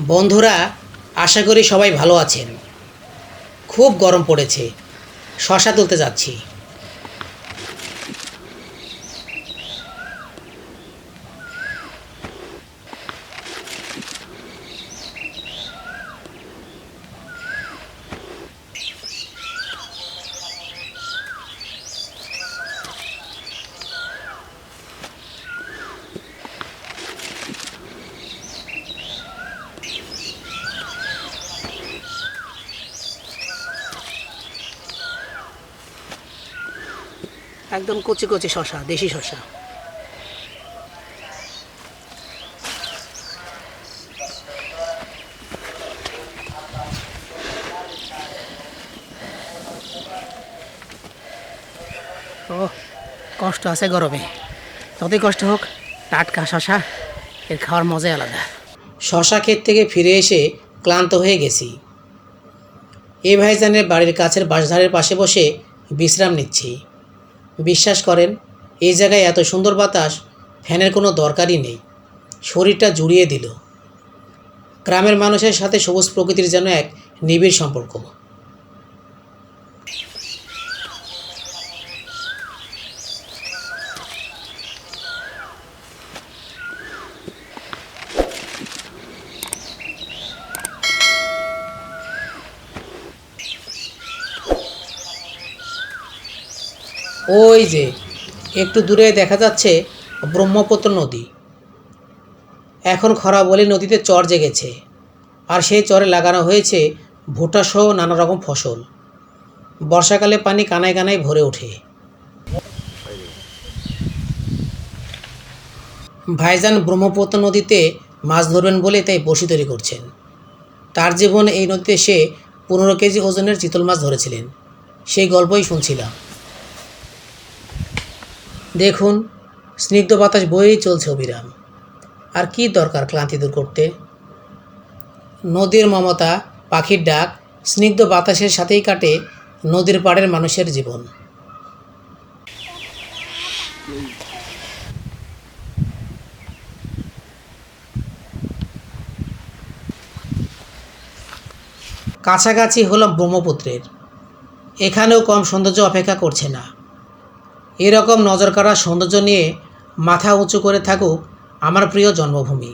বন্ধুরা আশা করি সবাই ভালো আছেন। খুব গরম পড়েছে। শশা তুলতে যাচ্ছি। একদম কচি কচি শশা দেশি শশা ও কষ্ট আছে গরমে। যতই কষ্ট হোক, টাটকা শশা এর খাওয়ার মজাই আলাদা। শশা ক্ষেত থেকে ফিরে এসে ক্লান্ত হয়ে গেছি। এ ভাইজানের বাড়ির কাছের বাঁশধারের পাশে বসে বিশ্রাম নিচ্ছি। বিশ্বাস করেন, এই জায়গায় এত সুন্দর বাতাস, ফ্যানের কোনো দরকারই নেই। শরীরটা জুড়িয়ে দিল। গ্রামের মানুষের সাথে সবুজ প্রকৃতির যেন এক নিবিড় সম্পর্ক। ওই যে, একটু দূরে দেখা যাচ্ছে ব্রহ্মপুত্র নদী। এখন খরা বলে নদীতে চর জেগেছে, আর সেই চরে লাগানো হয়েছে ভুট্টা সহ নানা রকম ফসল। বর্ষাকালে পানি কানায় কানায় ভরে ওঠে। ভাইজান ব্রহ্মপুত্র নদীতে মাছ ধরবেন বলে তাই বসি তৈরি করছেন। তার জীবন এই নদীতে সে পনেরো কেজি ওজনের চিতল মাছ ধরেছিলেন। সেই গল্পই শুনছিলাম। দেখুন, স্নিগ্ধ বাতাস বয়েই চলছে অবিরাম। আর কি দরকার ক্লান্তি দূর করতে? নদীর মমতা, পাখির ডাক, স্নিগ্ধ বাতাসের সাথেই কাটে নদীর পাড়ের মানুষের জীবন। কাছাকাছি হলাম ব্রহ্মপুত্রের। এখানেও কম সৌন্দর্য অপেক্ষা করছে না। এরকম নজর কাড়া সৌন্দর্য নিয়ে মাথা উঁচু করে থাকুক আমার প্রিয় জন্মভূমি।